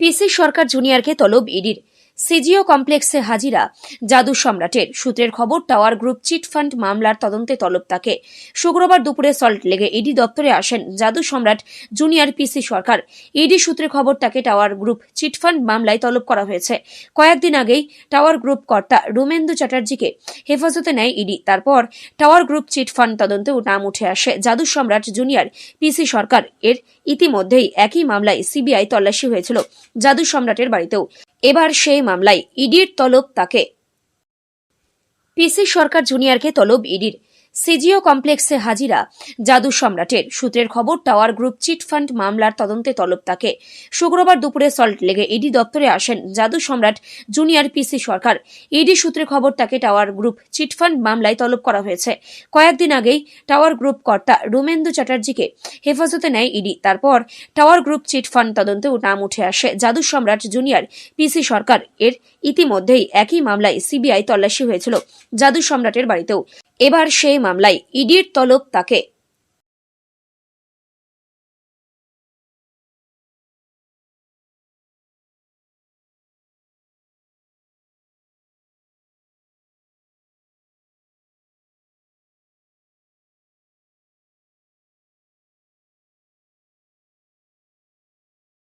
পিসি সরকার জুনিয়রকে তলব ইডির। সিজিও কমপ্লেক্সে হাজিরা জাদু সম্রাটের। সূত্রের খবর, টাওয়ার গ্রুপ চিটফান্ড মামলার তদন্তে তলব তাকে। শুক্রবার দুপুরে সল্ট লেগে ইডি দপ্তরে আসেন জাদু সম্রাট জুনিয়র পিসি সরকার। ইডি সূত্রে খবর, তাকে টাওয়ার গ্রুপ চিটফান্ড মামলায় তলব করা হয়েছে। কয়েকদিন আগেই টাওয়ার গ্রুপ কর্তা রুমেন্দু চ্যাটার্জিকে হেফাজতে নেয় ইডি। তারপর টাওয়ার গ্রুপ চিটফান্ড তদন্তেও নাম উঠে আসে জাদু সম্রাট জুনিয়র পিসি সরকার। এর ইতিমধ্যেই একই মামলায় সিবিআই তল্লাশি হয়েছিল জাদু সম্রাটের বাড়িতেও। এবার সেই মামলায় ইডির তলব তাকে। পিসি সরকার জুনিয়রকে তলব ইডির। সিজিও কমপ্লেক্সে হাজিরা জাদু সম্রাটের। সূত্রের খবর, টাওয়ার গ্রুপ চিটফান্ড মামলার তদন্তে তলব তাকে। শুক্রবার দুপুরে সল্ট লেগে ইডি দপ্তরে আসেন জাদু সম্রাট জুনিয়র পিসি সরকার। ইডি সূত্রে খবর, তাকে টাওয়ার গ্রুপ চিটফান্ড মামলায় তলব করা হয়েছে। কয়েকদিন আগেই টাওয়ার গ্রুপ কর্তা রুমেন্দু চ্যাটার্জিকে হেফাজতে নেয় ইডি। তারপর টাওয়ার গ্রুপ চিটফান্ড তদন্তেও নাম উঠে আসে জাদু সম্রাট জুনিয়র পিসি সরকার। এর ইতিমধ্যেই একই মামলায় সিবিআই তল্লাশি হয়েছিল জাদু সম্রাটের বাড়িতেও। এবার সেই মামলায় ইডির তলব তাকে